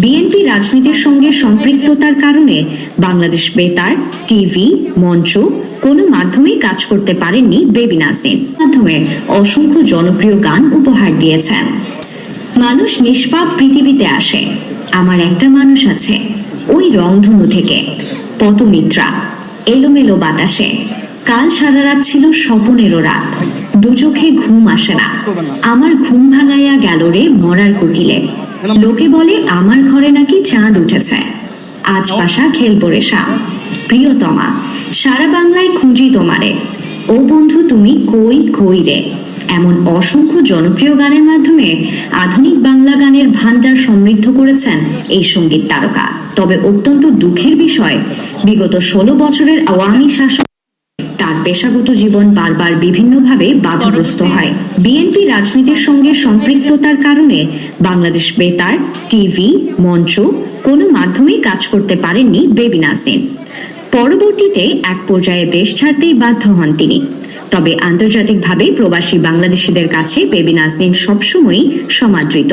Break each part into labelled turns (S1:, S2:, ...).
S1: BNP রাজনীতির সঙ্গে সম্পৃক্ততার কারণে বাংলাদেশ বেতার, টিভি, মঞ্চ কোনো মাধ্যমেই কাজ করতে পারেননি বেবি নাজনীন। মাধ্যমে অসংখ্য জনপ্রিয় গান উপহার দিয়েছেন। মানুষ নিষ্পাপ পৃথিবীতে আসে। আমার একটা মানুষ আছে, ওই রংধনু থেকে। পতমিত্রা এলোমেলো বাতাসে। কাল সারা রাত ছিল স্বপনেরও রাত। দু চোখে ঘুম আসে না। আমার ঘুম ভাঙাইয়া গেল রে মরার কোকিলে। লোকে বলে আমার ঘরে নাকি চাঁদ উঠেছে। আজ পাশা খেলব রে শাম প্রিয়তমা, সারা বাংলায় খুঁজি তোমারে। ও বন্ধু, তুমি কই কই রে? এমন অসংখ্য জনপ্রিয় গানের মাধ্যমে আধুনিক বাংলা গানের ভান্ডার সমৃদ্ধ করেছেন এই সংগীত তারকা। তবে অত্যন্ত দুঃখের বিষয়, বিগত ষোলো বছরের আওয়ামী তার পেশাগত জীবন বারবার বিভিন্নভাবে বাধাগ্রস্ত হয়। বিএনপি রাজনীতির সঙ্গে সম্পৃক্ততার কারণে বাংলাদেশ বেতার টিভি, মঞ্চ কোনো মাধ্যমেই কাজ করতে পারেননি বেবি নাজনীন। পরবর্তীতে এক পর্যায়ে দেশ ছাড়তেই বাধ্য হন তিনি। তবে আন্তর্জাতিকভাবে প্রবাসী বাংলাদেশিদের কাছে বেবি নাজনীন সবসময়ই সমাদৃত।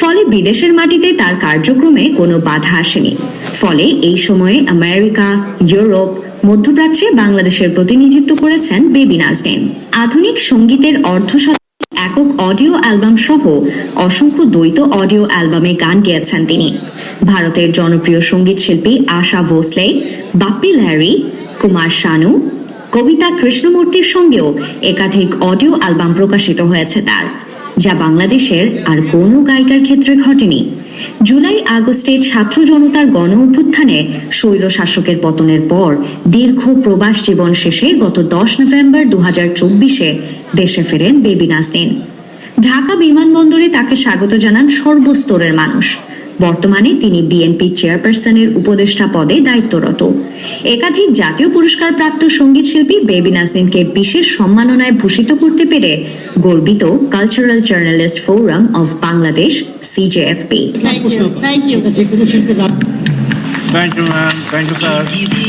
S1: ফলে বিদেশের মাটিতে তার কার্যক্রমে কোনো বাধা আসেনি। ফলে এই সময়ে আমেরিকা, ইউরোপ, মধ্যপ্রাচ্যে বাংলাদেশের প্রতিনিধিত্ব করেছেন বেবি নাজনীন। আধুনিক সঙ্গীতের অর্ধ একক অডিও অ্যালবাম সহ অসংখ্য দ্বৈত অডিও অ্যালবামে গান গেয়েছেন তিনি। ভারতের জনপ্রিয় সংগীত শিল্পী আশা ভোসলে, বাপ্পি ল্যারি কুমার শানু কবিতা কৃষ্ণমূর্তির সঙ্গেও একাধিক অডিও অ্যালবাম প্রকাশিত হয়েছে তার, যা বাংলাদেশের আর কোনো গায়িকার ক্ষেত্রে ঘটেনি। জুলাই আগস্টে ছাত্র জনতার গণ অভ্যুত্থানে স্বৈর শাসকের পতনের পর দীর্ঘ প্রবাস জীবন শেষে গত দশ নভেম্বর দু চব্বিশে দেশে ফেরেন বেবি নাজনীন। ঢাকা বিমানবন্দরে তাকে স্বাগত জানান সর্বস্তরের মানুষ। বর্তমানে তিনি বিএনপি চেয়ারপারসনের উপদেষ্টা পদে দায়িত্বরত। একাধিক জাতীয় পুরস্কার প্রাপ্ত সংগীত শিল্পী বেবি নাজমিনকে বিশেষ সম্মাননায় ভূষিত করতে পেরে গর্বিত cultural journalist forum of Bangladesh CJFP
S2: Thank you, thank you.